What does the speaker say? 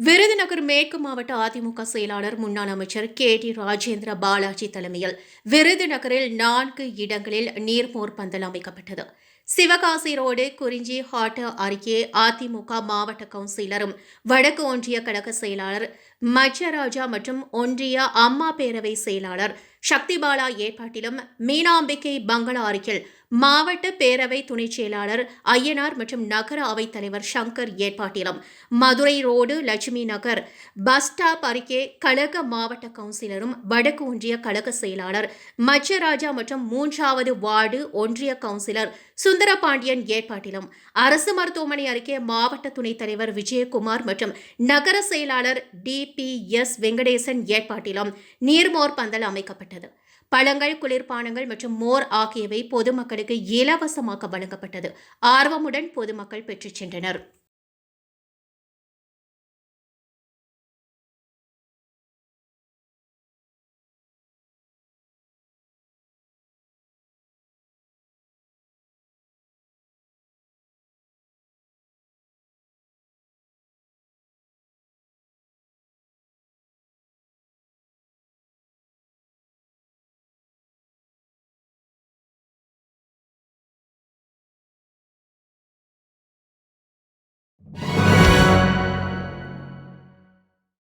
விருதுநகர் மேற்கு மாவட்ட அதிமுக செயலாளர் முன்னாள் அமைச்சர் கே. டி. ராஜேந்திர பாலாஜி தலைமையில் விருதுநகரில் நான்கு இடங்களில் நீர்மோர் பந்தல் அமைக்கப்பட்டது. சிவகாசி ரோடு குறிஞ்சி ஹாட் அருகே அதிமுக மாவட்ட கவுன்சிலரும் வடக்கு ஒன்றிய கழக செயலாளர் மச்சராஜா மற்றும் ஒன்றிய அம்மா பேரவை செயலாளர் சக்திபாலா ஏற்பாட்டிலும் மீனாம்பிகை பங்களா அருகில் மாவட்ட பேரவை துணைச் செயலாளர் ஐயனார் மற்றும் நகர அவைத் தலைவர் Shankar ஏற்பாட்டிலும் Madurai road Lakshmi Nagar bus stop அருகே கழக மாவட்ட கவுன்சிலரும் வடக்கு ஒன்றிய கழக செயலாளர் மச்சராஜா மற்றும் மூன்றாவது வார்டு ஒன்றிய கவுன்சிலர் சுந்தரபாண்டியன் ஏற்பாட்டிலும் அரசு மருத்துவமனை அருகே மாவட்ட துணைத் தலைவர் விஜயகுமார் மற்றும் நகர செயலாளர் டி பி எஸ் வெங்கடேசன் ஏற்பாட்டிலும் நீர்மோர் பந்தல் அமைக்கப்பட்டது. பழங்கள் குளிர்பானங்கள் மற்றும் மோர் ஆகியவை பொதுமக்களுக்கு இலவசமாக வழங்கப்பட்டது. ஆர்வமுடன் பொதுமக்கள் பெற்றுச் சென்றனர்.